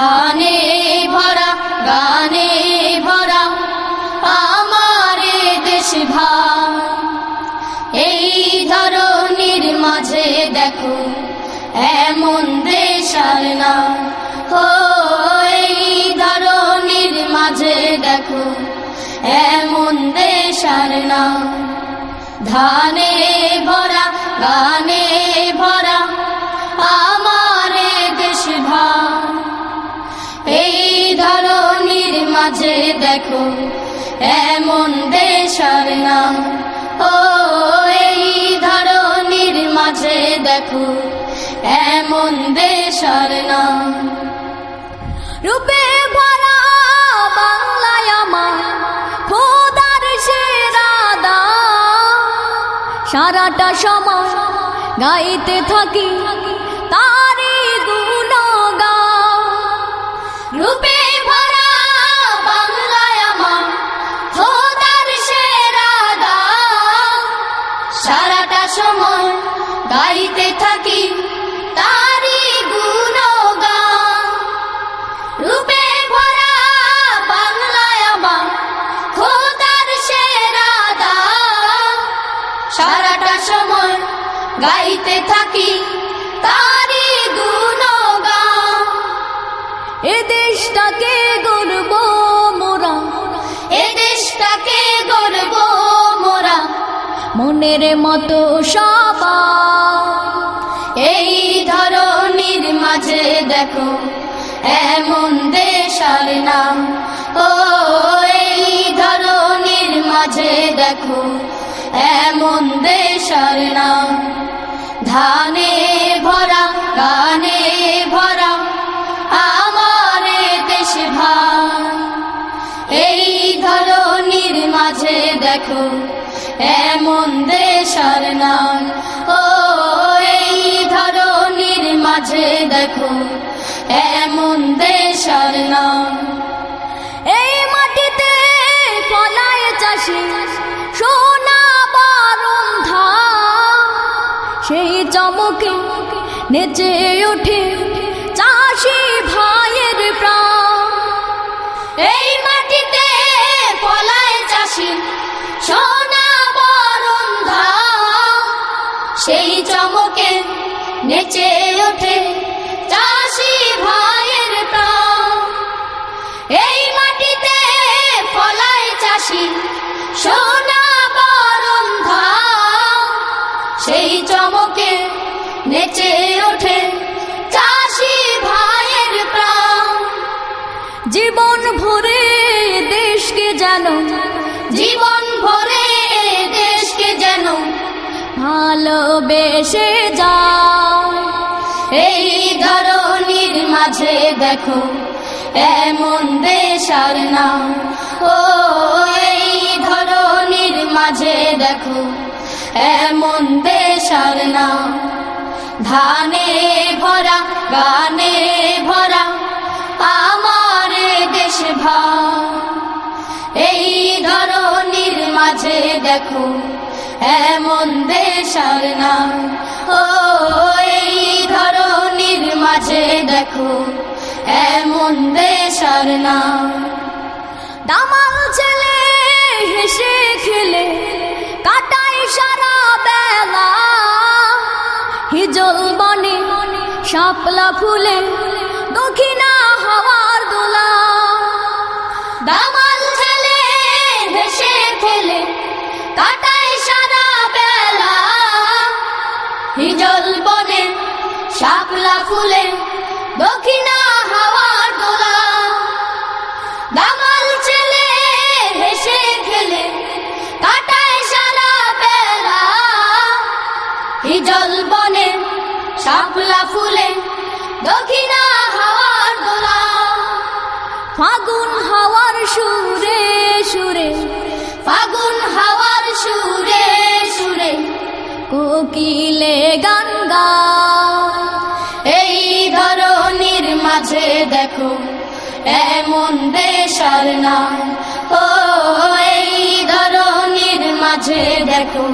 ধানে ভরা, গানে ভরা আমার দেশ ভাই এই ধরনের মাঝে দেখো, এমন এই ধরনের মাঝে এমন ধানে ভরা, গানে ভরা মাঝে দেখো, এমন দেশার নাম। ও, এই ধরনের মাঝে দেখো, এমন দেশার নাম। রূপে বাংলায় সারাটা সময় গাইতে থাকি সময় গাইতে থাকি তারি ভরা বাংলায় সেরা দান। সারাটা সময় গাইতে থাকি তারি গুণগান এ দেশটাকে মনের মতো সবাই এই ধরনের মাঝে দেখো, এমন দেশার নাম। ও, এই ধরনের মাঝে দেখো, এমন দেশার নাম। ধানে ভরা, গানে ভরা, আমার দেশ ভাই এই ধরনের মাঝে দেখো, এমন দেশার নাম। ও, এই ধরনের মাঝে দেখো, এমন দেশার নাম। এই মাটিতে ফলায় চাষি, সোনা বারণ ধান সেই চমকে নেচে ওঠে সেই চমকে নেচে ওঠে চাষি ভাইয়ের প্রাণ। এই মাটিতে ফলায় চাষি সোনা বরণ সেই চমকে নেচে ওঠে চাষি ভাইয়ের প্রাণ। জীবন ভরে দেশকে যেন জীবন ভালোবেসে যাও। এই ধরনের মাঝে দেখো, এমন দেশার নাম ও, এই ধরনের মাঝে দেখো, এমন দেশার নাম ধানে ভরা, গানে ভরা, আমার দেশ ভাই এই ধরনের মাঝে দেখো এমন দেশার নাম। ও, এই ধরনের মাঝে দেখো, এমন দেশার নাম। দামাল ছেলে হেসে খেলে কাটাই সারা বেলা। হিজল বনে শাপলা ফুলে, দক্ষিণা হওয়ার দোলা। দামাল ছেলে হেসে খেলে, কাটায় হিজল বনে, শাপলা ফুলে, দক্ষিণা হওয়ার দোলা। দামাল ছেলে হেসে খেলে, কাটায় সারা বেলা। হিজল বনে, শাপলা ফুলে, দক্ষিণা হাওয়ার দোলা। ফাগুন হাওয়ার সুরে সুরে, ফাগুন হাওয়ার সুরে সুরে, কোকিলে দেশার নাম। ও, এই ধরনের মাঝে দেখো,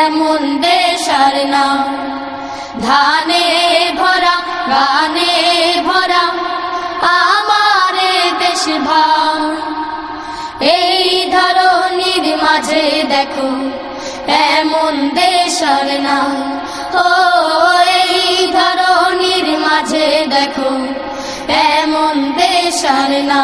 এমন দেশার নাম। ধানে ভরা, গানে ভরা, আমার দেশ ভাম। এই ধরনের মাঝে দেখো, এমন দেশার নাম। ও, এই ধরনের মাঝে দেখো এমন দেশার না